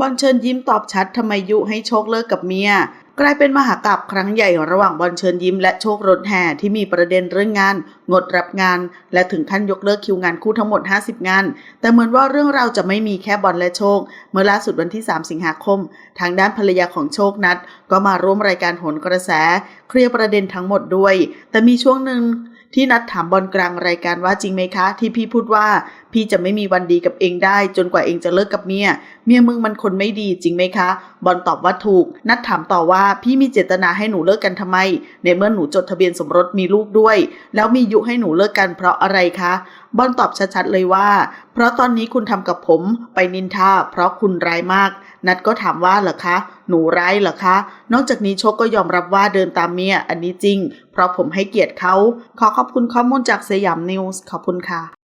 บอลเชิญยิ้มตอบชัดทำไมยุให้โชคเลิกกับเมียกลายเป็นมหากราบครั้งใหญ่ระหว่างบอลเชิญยิ้มและโชครถแห่ที่มีประเด็นเรื่องงาน งดรับงาน และถึงขั้นยกเลิกคิวงานคู่ทั้งหมด 50 งาน แต่เหมือนว่าเรื่องราวจะไม่มีแค่บอลและโชค เมื่อล่าสุดวันที่ 3 สิงหาคม ทางด้านภรรยาของโชคนัด ก็มาร่วมรายการโหนกระแส เคลียร์ประเด็นทั้งหมดด้วย แต่มีช่วงหนึ่งที่นัดถามบอลกลางรายการว่าจริงไหมคะ ที่พี่พูดว่า พี่จะไม่มีวันดีกับเองได้ จนกว่าเองจะเลิกกับเมีย เมียมึงมันคนไม่ดีจริงไหมคะ บอลตอบว่าถูก นัดถามต่อว่าพี่มีเจตนาให้หนูเลิกกันทำไม ในเมื่อหนูจดทะเบียนสมรสมีลูกด้วย แล้วมียุให้หนูเลิกกันเพราะอะไรคะ บอลตอบชัดๆเลยว่า เพราะตอนนี้คุณทำกับผมไปนินทาเพราะคุณร้ายมาก นัดก็ถามว่าเหรอคะ หนูร้ายเหรอคะ นอกจากนี้โชคก็ยอมรับว่าเดินตามเมีย อันนี้จริง เพราะผมให้เกียรติเขา ขอขอบคุณข้อมูลจากสยามนิวส์ขอบคุณค่ะ